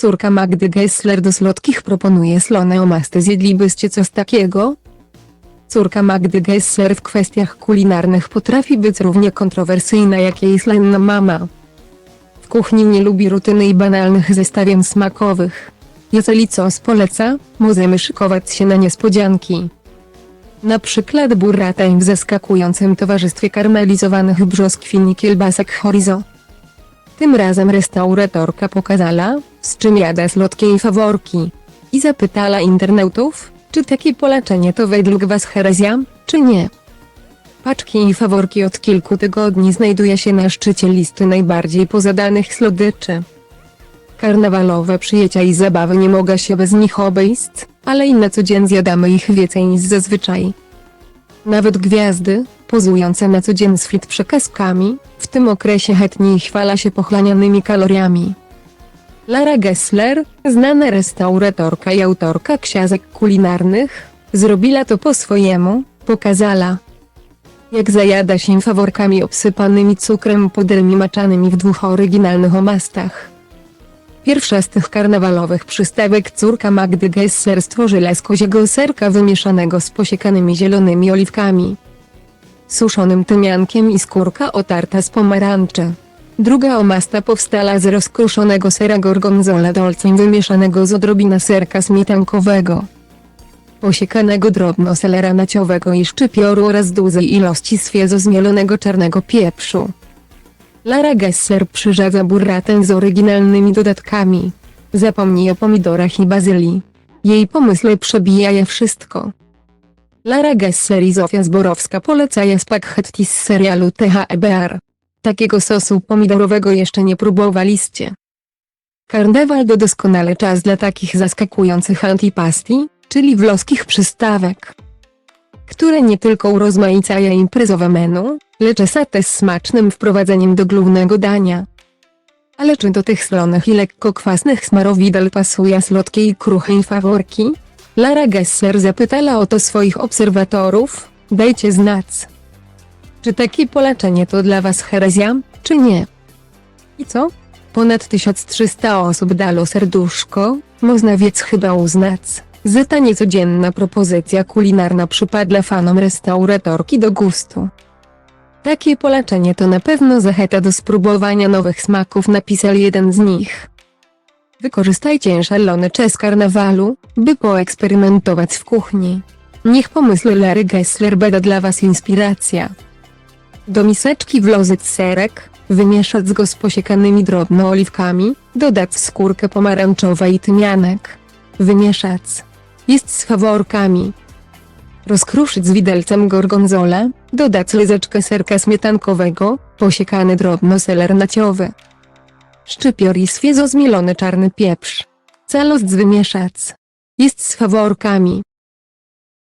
Córka Magdy Gessler do słodkich proponuje slone omasty zjedlibyście coś takiego? Córka Magdy Gessler w kwestiach kulinarnych potrafi być równie kontrowersyjna jak jej slenna mama. W kuchni nie lubi rutyny i banalnych zestawień smakowych. Jeżeli coś poleca, możemy szykować się na niespodzianki. Na przykład burrata w zaskakującym towarzystwie karmelizowanych brzoskwin i kielbasek chorizo. Tym razem restauratorka pokazała, z czym jada słodkie i faworki. I zapytała internautów, czy takie poleczenie to według was herezja, czy nie. Paczki i faworki od kilku tygodni znajduje się na szczycie listy najbardziej pozadanych słodyczy. Karnawalowe przyjęcia i zabawy nie mogę się bez nich obejść, ale i na co dzień zjadamy ich więcej niż zazwyczaj. Nawet gwiazdy, pozujące na co dzień z fit przekazkami, w tym okresie chętniej chwala się pochlanianymi kaloriami. Lara Gessler, znana restauratorka i autorka książek kulinarnych, zrobiła to po swojemu, pokazała. Jak zajada się faworkami obsypanymi cukrem pudelmi maczanymi w dwóch oryginalnych omastach. Pierwsza z tych karnawalowych przystawek córka Magdy Gessler stworzyła z koziego serka wymieszanego z posiekanymi zielonymi oliwkami, suszonym tymiankiem i skórka otarta z pomarańczy. Druga omasta powstała z rozkruszonego sera gorgonzola dolcem wymieszanego z odrobina serka śmietankowego, posiekanego drobno selera naciowego i szczypioru oraz dużej ilości świeżo zmielonego czarnego pieprzu. Lara Gessler przyrzadza burratę z oryginalnymi dodatkami. Zapomnij o pomidorach i bazylii. Jej pomysły przebijają wszystko. Lara Gessler i Zofia Zborowska polecają spaghetti z serialu THEBR. Takiego sosu pomidorowego jeszcze nie próbowaliście. Karnawal to doskonale czas dla takich zaskakujących antipasti, czyli włoskich przystawek, które nie tylko urozmaicają imprezowe menu, lecz z smacznym wprowadzeniem do głównego dania. Ale czy do tych słonych i lekko kwasnych smarowidel pasuje słodkie i kruche faworki? Lara Gessler zapytała o to swoich obserwatorów, dajcie znać. Czy takie poleczenie to dla was herezja, czy nie? I co? Ponad 1300 osób dalo serduszko, można więc chyba uznać, że ta niecodzienna propozycja kulinarna przypadła fanom restauratorki do gustu. Takie poleczenie to na pewno zachęta do spróbowania nowych smaków napisał jeden z nich. Wykorzystajcie szalony czas karnawalu, by poeksperymentować w kuchni. Niech pomysły Lary Gessler będą dla Was inspiracja. Do miseczki wlożyć serek, wymieszać go z posiekanymi drobno oliwkami, dodać skórkę pomarańczową i tymianek. Wymieszać. Jest z faworkami. Rozkruszyć z widelcem gorgonzolę, dodać łyżeczkę serka śmietankowego, posiekany drobno seler naciowy. Szczypior i świeżo zmielony czarny pieprz. Całość wymieszać. Jest z faworkami.